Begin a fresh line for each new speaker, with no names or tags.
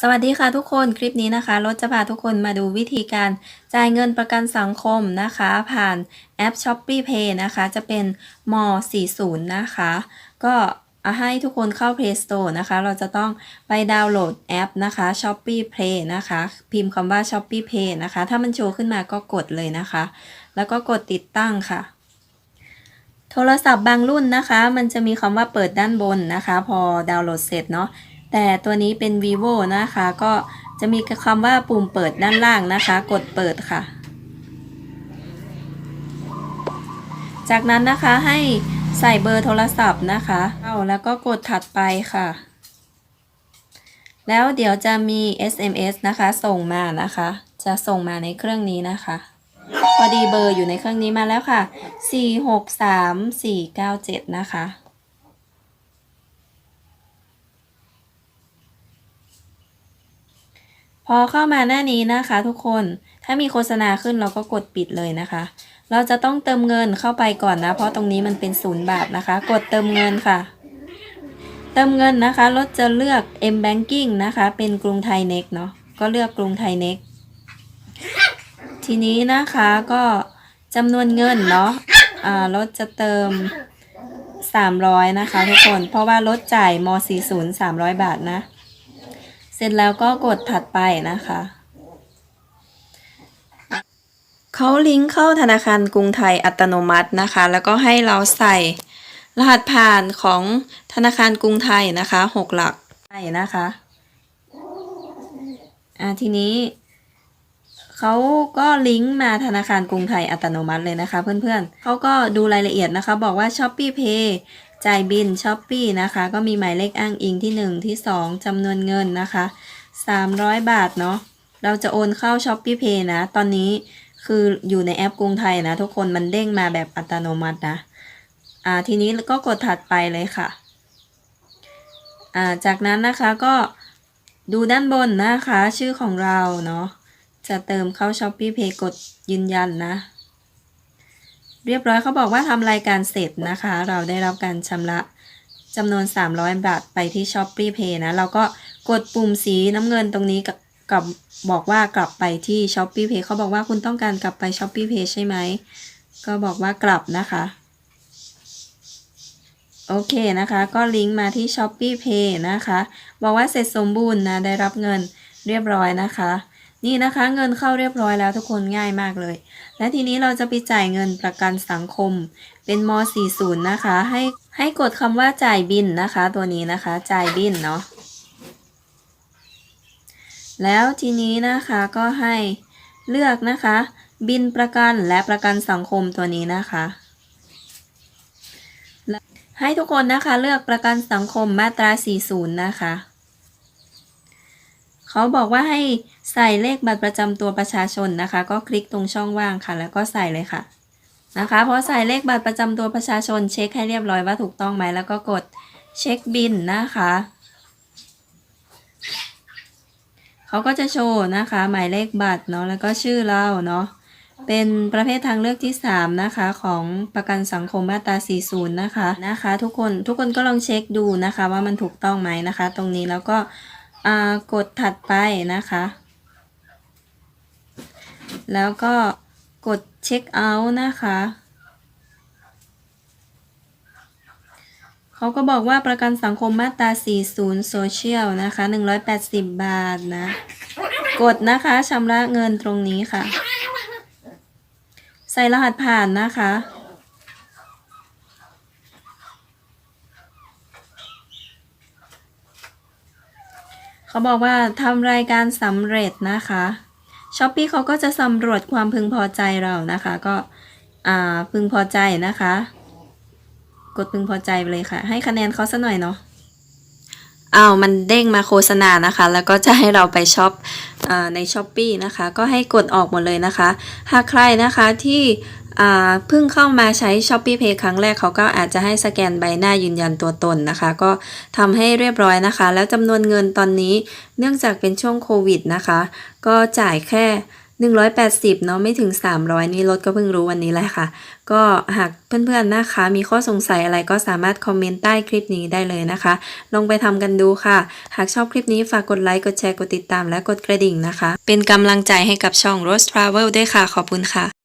สวัสดีค่ะทุกคนคลิปนี้นะคะรถจะพาทุกคนมาดูวิธีการจ่ายเงินประกันสังคมนะคะ ผ่านแอป s h o p e e Pay นะคะ จะเป็นม40 นะคะ ก็เอาให้ทุกคนเข้า Play Store นะคะ เราจะต้องไปดาวน์โหลดแอปนะคะ s h o p e e Pay นะคะ พิมพ์คำว่า s h o p e e Pay นะคะ ถ้ามันโชว์ขึ้นมาก็กดเลยนะคะ แล้วก็กดติดตั้งค่ะโทรศัพท์บางรุ่นนะคะ มันจะมีคำว่าเปิดด้านบนนะคะ พอดาวน์โหลดเสร็จเนาะ แต่ตัวนี้เป็น vivo นะคะ ก็จะมีคำว่าปุ่มเปิดด้านล่างนะคะ กดเปิดค่ะ จากนั้นนะคะให้ใส่เบอร์โทรศัพท์นะคะเอาแล้วก็กดถัดไปค่ะ แล้วเดี๋ยวจะมี SMS นะคะ ส่งมานะคะ จะส่งมาในเครื่องนี้นะคะพอดีเบอร์อยู่ในเครื่องนี้มาแล้วค่ะ 463497 นะคะ พอเข้ามาหน้านี้นะคะทุกคน ถ้ามีโฆษณาขึ้นเราก็กดปิดเลยนะคะ เราจะต้องเติมเงินเข้าไปก่อนนะ เพราะตรงนี้มันเป็นศูนย์บาทนะคะ กดเติมเงินค่ะ เติมเงินนะคะรถจะเลือก M Banking นะคะ เป็นกรุงไทยเน็กเนาะ ก็เลือกกรุงไทยเน็ก ทีนี้นะคะก็จำนวนเงินเนาะอ่ารถจะเติม 300 นะคะทุกคน เพราะว่ารถจ่ายม 40 300 บาทนะ ร็จแล้วก็กดถัดไปนะคะ เขาลิงก์เข้าธนาคารกรุงไทยอัตโนมัตินะคะ แล้วก็ให้เราใส่รหัสผ่านของธนาคารกรุงไทยนะคะ6หลักใส่นะคะอ่าทีนี้เขาก็ลิงก์มาธนาคารกรุงไทยอัตโนมัติเลยนะคะ เพื่อนๆเขาก็ดูรายละเอียดนะคะ บอกว่า s h o p e e Pay จ่ายบิน s h o p e e นะคะ ก็มีหมายเลขอ้างอิงที่ 1 ที่ 2จำนวนเงินนะคะ 300 บาทเนาะเราจะโอนเข้า s h o p e e Pay นะ ตอนนี้คืออยู่ในแอปกรุงไทยนะ ทุกคนมันเด้งมาแบบอัตโนมัตินะอ่าทีนี้ก็กดถัดไปเลยค่ะอ่าจากนั้นนะคะก็ดูด้านบนนะคะ ชื่อของเราเนาะจะเติมเข้า s h o p e e Pay กดยืนยันนะ เรียบร้อยเขาบอกว่าทำรายการเสร็จนะคะ เราได้รับการชำระจำนวน 300 บาทไปที่ s h o p e e Pay นะ เราก็กดปุ่มสีน้ำเงินตรงนี้กับกับบอกว่ากลับไปที่ s h o p e e Pay เขาบอกว่าคุณต้องการกลับไป s h o p e e Pay ใช่ไหม ก็บอกว่ากลับนะคะ โอเคนะคะ ก็ลิงก์มาที่ s h o p e e Pay นะคะ บอกว่าเสร็จสมบูรณ์นะ ได้รับเงินเรียบร้อยนะคะ นี่นะคะเงินเข้าเรียบร้อยแล้วทุกคนง่ายมากเลย และทีนี้เราจะไปจ่ายเงินประกันสังคม เป็นม 40 นะคะ ให้ให้กดคำว่าจ่ายบินนะคะ ตัวนี้นะคะ จ่ายบินเนาะแล้วทีนี้นะคะก็ให้เลือกนะคะ บินประกันและประกันสังคมตัวนี้นะคะให้ทุกคนนะคะเลือกประกันสังคมมาตรา 40 นะคะ เขาบอกว่าให้ใส่เลขบัตรประจำตัวประชาชนนะคะ ก็คลิกตรงช่องว่างค่ะ แล้วก็ใส่เลยค่ะนะคะพอใส่เลขบัตรประจำตัวประชาชนเช็คให้เรียบร้อยว่าถูกต้องไหมแล้วก็กดเช็คบินนะคะเขาก็จะโชว์นะคะ หมายเลขบัตรเนาะแล้วก็ชื่อเราเนาะเป็นประเภททางเลือกที่ 3 นะคะ ของประกันสังคมมาตรา 40 นะคะนะคะ ทุกคนทุกคนก็ลองเช็คดูนะคะว่ามันถูกต้องไหมนะคะ ตรงนี้แล้วก็ กดถัดไปนะคะ แล้วก็กดเช็คเอาท์นะคะเขาก็บอกว่าประกันสังคมมาตรา 40 Social นะคะ 180 บาทนะ กดนะคะชำระเงินตรงนี้ค่ะ ใส่รหัสผ่านนะคะ เขาบอกว่าทำรายการสำเร็จนะคะช้อปปี้เขาก็จะสำรวจความพึงพอใจเรานะคะ ก็อ่าพึงพอใจนะคะ กดพึงพอใจไปเลยค่ะ ให้คะแนนเขาสักหน่อยเนาะอ้าวมันเด้งมาโฆษณานะคะ แล้วก็จะให้เราไปช็อปอ่าในช้อปปีนะคะ ก็ให้กดออกหมดเลยนะคะ หากใครนะคะที่ เพิ่งเข้ามาใช้ s h o p e e Pay ครั้งแรกเขาก็อาจจะให้สแกนใบหน้ายืนยันตัวตนนะคะ ก็ทำให้เรียบร้อยนะคะ แล้วจำนวนเงินตอนนี้เนื่องจากเป็นช่วงโควิดนะคะ ก็จ่ายแค่180 เนาะไม่ถึง 300 นี่รถก็เพิ่งรู้วันนี้แหละค่ะ ก็หากเพื่อนๆนะคะ มีข้อสงสัยอะไรก็สามารถคอมเมนต์ใต้คลิปนี้ได้เลยนะคะ ลองไปทำกันดูค่ะ หากชอบคลิปนี้ฝากกดไลค์ กดแชร์ กดติดตามและกดกระดิ่งนะคะ เป็นกำลังใจให้กับช่อง Rose Travel ด้วยค่ะ ขอบคุณค่ะ